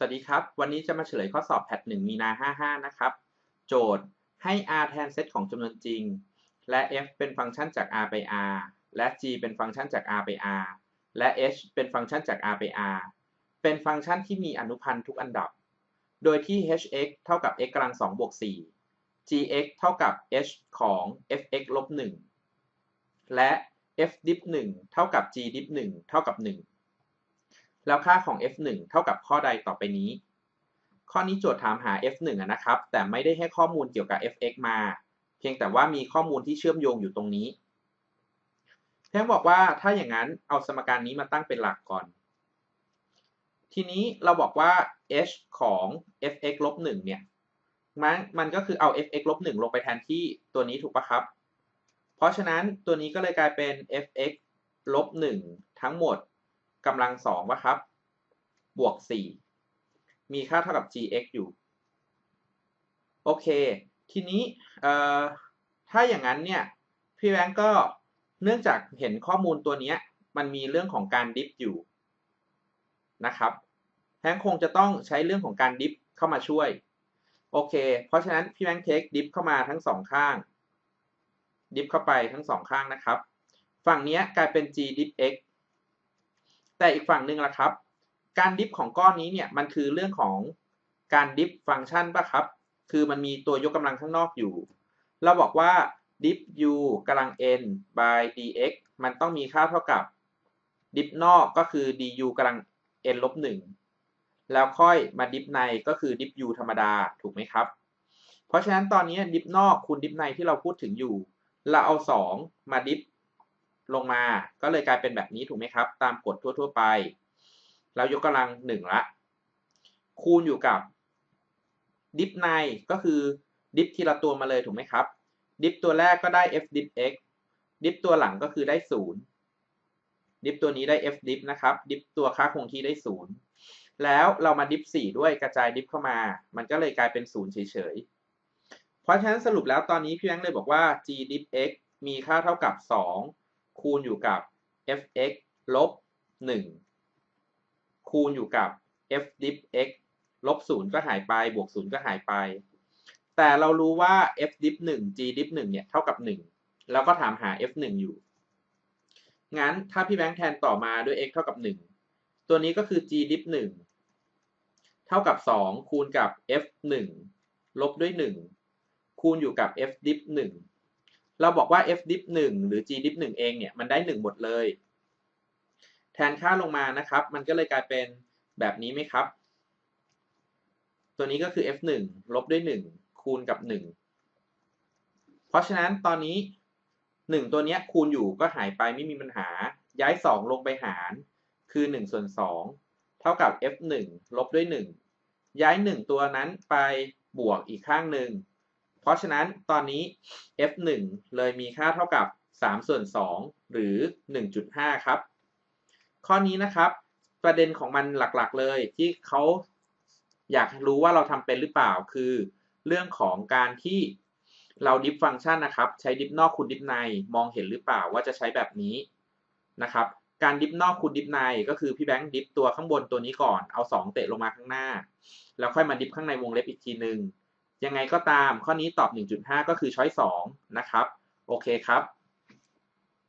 สวัสดีครับ วันนี้จะมาเฉลยข้อสอบแพท1มีนา 55 นะครับ โจทย์ให้ r แทนเซตของจำนวนจริง และ f เป็นฟังก์ชันจาก r ไป r และ g เป็นฟังก์ชันจาก r ไป r และ h เป็นฟังก์ชันจาก r ไป r เป็นฟังก์ชันที่มีอนุพันธ์ทุกอันดับ โดยที่ hx เท่ากับ x กำลัง2บวก4 gx เท่ากับ h ของ fx ลบ1และ f ดิฟ1เท่ากับ g ดิฟ1เท่ากับ1 แล้วค่าของ f1 เท่ากับข้อใดต่อไปนี้ ข้อนี้โจทย์ถามหา f1 นะครับ แต่ไม่ได้ให้ข้อมูลเกี่ยวกับ fx มา เพียงแต่ว่ามีข้อมูลที่เชื่อมโยงอยู่ตรงนี้เพียงบอกว่าถ้าอย่างนั้นเอาสมการนี้มาตั้งเป็นหลักก่อน ทีนี้เราบอกว่า h ของ fx ลบ1เนี่ยมันมันก็คือเอา fx ลบ1ลงไปแทนที่ตัวนี้ถูกปะครับ เพราะฉะนั้นตัวนี้ก็เลยกลายเป็น fx ลบ1ทั้งหมด กำลังสองวะครับ บวกสี่มีค่าเท่ากับ gx อยู่ โอเค ทีนี้ถ้าอย่างนั้นเนี่ย พี่แบงก์ก็เนื่องจากเห็นข้อมูลตัวนี้มันมีเรื่องของการดิฟอยู่นะครับแบงค์คงจะต้องใช้เรื่องของการดิฟเข้ามาช่วย โอเค เพราะฉะนั้นพี่แบงค์เทคดิฟเข้ามาทั้งสองข้าง ดิฟเข้าไปทั้งสองข้างนะครับ ฝั่งนี้กลายเป็น g ดิฟ x แต่อีกฝั่งหนึ่งล่ะครับ การดิฟของก้อนนี้เนี่ยมันคือเรื่องของการดิฟฟังก์ชันปะครับ คือมันมีตัวยกกำลังข้างนอกอยู่ เราบอกว่า diff u กำลัง n by dx มันต้องมีค่าเท่ากับ diff นอกก็คือ du กำลัง n ลบ1แล้วค่อยมาดิฟในก็คือ diff u ธรรมดาถูกไหมครับ เพราะฉะนั้นตอนนี้ดิฟนอกคูณดิฟในที่เราพูดถึงอยู่ เราเอา 2 มาดิฟ ลงมาก็เลยกลายเป็นแบบนี้ถูกไหมครับ ตามกฎทั่ว ๆ ไปแล้วยกกำลังหนึ่งละ คูณอยู่กับดิฟในก็คือดิฟทีละตัวมาเลยถูกไหมครับ ดิฟตัวแรกก็ได้ f ดิฟ x ดิฟตัวหลังก็คือได้ศูนย์ดิฟตัวนี้ได้ f ดิฟนะครับ ดิฟตัวค่าคงที่ได้ศูนย์แล้วเรามาดิฟสี่ด้วยกระจายดิฟเข้ามา มันก็เลยกลายเป็นศูนย์เฉยๆ เพราะฉะนั้นสรุปแล้วตอนนี้พี่แบงค์เลยบอกว่า g ดิฟ x มีค่าเท่ากับ 2 คูณอยู่กับ f(x) ลบ 1 คูณอยู่กับ f diff x ลบ 0 ก็หายไป บวก 0 ก็หายไป แต่เรารู้ว่า f diff 1 g diff 1เนี่ย เท่ากับ 1 แล้วก็ถามหา f 1 อยู่ งั้นถ้าพี่แบงค์แทนต่อมาด้วย x เท่ากับ 1 ตัวนี้ก็คือ g diff 1เท่ากับ 2 คูณกับ f 1 ลบด้วย 1 คูณอยู่กับ f diff 1 เราบอกว่า f diff 1หรือ g diff 1เองเนี่ยมันได้ 1 หมดเลย แทนค่าลงมานะครับ มันก็เลยกลายเป็นแบบนี้ไหมครับ ตัวนี้ก็คือ f 1ลบด้วย 1 คูณกับ 1 เพราะฉะนั้นตอนนี้ 1 ตัวนี้คูณอยู่ก็หายไปไม่มีปัญหา ย้าย 2 ลงไปหาร คือ1ส่วน2เท่ากับ f 1ลบด้วย 1 ย้าย 1 ตัวนั้นไปบวกอีกข้างหนึ่ง เพราะฉะนั้นตอนนี้ f1 เลยมีค่าเท่ากับ 3 ส่วน 2 หรือ 1.5 ครับ ข้อนี้นะครับ ประเด็นของมันหลักๆเลยที่เขาอยากรู้ว่าเราทำเป็นหรือเปล่าคือ เรื่องของการที่เราดิฟฟังก์ชันนะครับ ใช้ดิฟนอกคูณดิฟในมองเห็นหรือเปล่าว่าจะใช้แบบนี้นะครับ การดิฟนอกคูณดิฟในก็คือพี่แบงค์ดิฟตัวข้างบนตัวนี้ก่อนเอา 2 เตะลงมาข้างหน้า แล้วค่อยมาดิฟข้างในวงเล็บอีกทีหนึ่ง ยังไงก็ตามข้อนี้ตอบ 1.5 ก็คือช้อย2นะครับ โอเคครับ